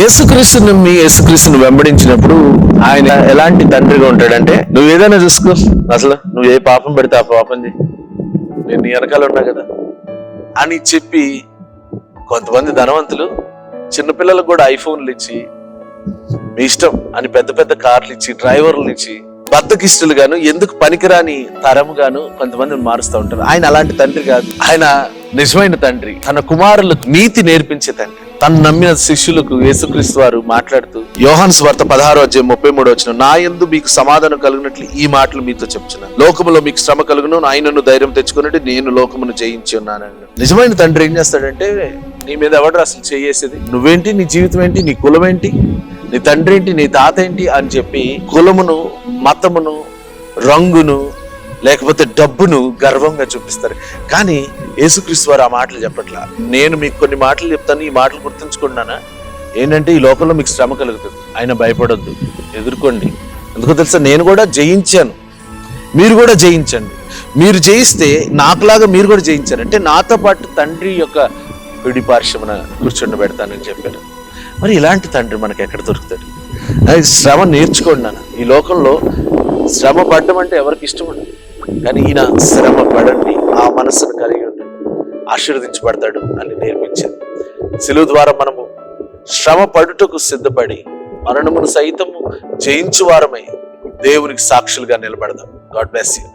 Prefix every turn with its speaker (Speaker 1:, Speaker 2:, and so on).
Speaker 1: యేసుక్రీస్తుని మీ యేసుక్రీస్తుని వెంబడించినప్పుడు ఆయన ఎలాంటి తండ్రిగా ఉంటాడంటే నువ్వు ఏదైనా చూసుకో. అసలు నువ్వు ఏ పాపం పెడితే ఆ పాపం చేయి నేను నీ వెనకాల ఉన్నా కదా. అని చెప్పి కొంతమంది ధనవంతులు చిన్నపిల్లలకు కూడా ఐఫోన్లు ఇచ్చి మీ ఇష్టం అని పెద్ద పెద్ద కార్లు ఇచ్చి డ్రైవర్లు ఇచ్చి బద్దకిష్టులు గాను ఎందుకు పనికిరాని తరముగాను కొంతమంది కొంతమందిని మారుస్తూ ఉంటారు. ఆయన అలాంటి తండ్రి కాదు. ఆయన నిజమైన తండ్రి. తన కుమారులకు నీతి నేర్పించే తండ్రి. తను నమ్మిన శిష్యులకు యేసుక్రీస్తు వారు మాట్లాడుతూ యోహన్స్ వార్త పదహారు అధ్యాయం ముప్పై మూడు వచ్చిన నా ఎందు మీకు సమాధానం కలిగినట్లు ఈ మాటలు మీతో చెప్తున్నాను లోకములో మీకు శ్రమ కలుగును ఆయనను ధైర్యం తెచ్చుకున్నట్టు నేను లోకమును జయించి ఉన్నానని నిజమైన తండ్రి ఏం చేస్తాడంటే నీ మీద ఎవడు అసలు చేయేసేది? నువ్వేంటి? నీ జీవితం ఏంటి? నీ కులం ఏంటి? నీ తండ్రి ఏంటి? నీ తాత ఏంటి? అని చెప్పి కులమును మతమును రంగును లేకపోతే డబ్బును గర్వంగా చూపిస్తారు. కానీ యేసుక్రీస్తు వారు ఆ మాటలు చెప్పట్లా. నేను మీకు కొన్ని మాటలు చెప్తాను ఈ మాటలు గుర్తుంచుకున్నానా ఏంటంటే ఈ లోకంలో మీకు శ్రమ కలుగుతుంది. ఆయన భయపడొద్దు. ఎదుర్కోండి. ఎందుకో తెలుసా? నేను కూడా జయించాను. మీరు కూడా జయించండి. మీరు జయిస్తే నాకులాగా మీరు కూడా జయించారు. అంటే నాతో పాటు తండ్రి యొక్క పిడి పార్శ్వమున కూర్చుండి పెడతానని చెప్పారు మరి ఇలాంటి తండ్రి మనకు ఎక్కడ దొరుకుతాడు? అది శ్రమ నేర్చుకోండి నాన్న. ఈ లోకంలో శ్రమ పడడం అంటే ఎవరికి ఇష్టం ఉండదు. కానీ ఈయన శ్రమ పడండి ఆ మనస్సును కలిగి ఉండి ఆశీర్వదించబడతాడు అని నేర్పించారు. సిలువు ద్వారా మనము శ్రమ పడుటకు సిద్ధపడి మరణమును సైతము జయించు వారమై దేవునికి సాక్షులుగా నిలబడదాం. God bless you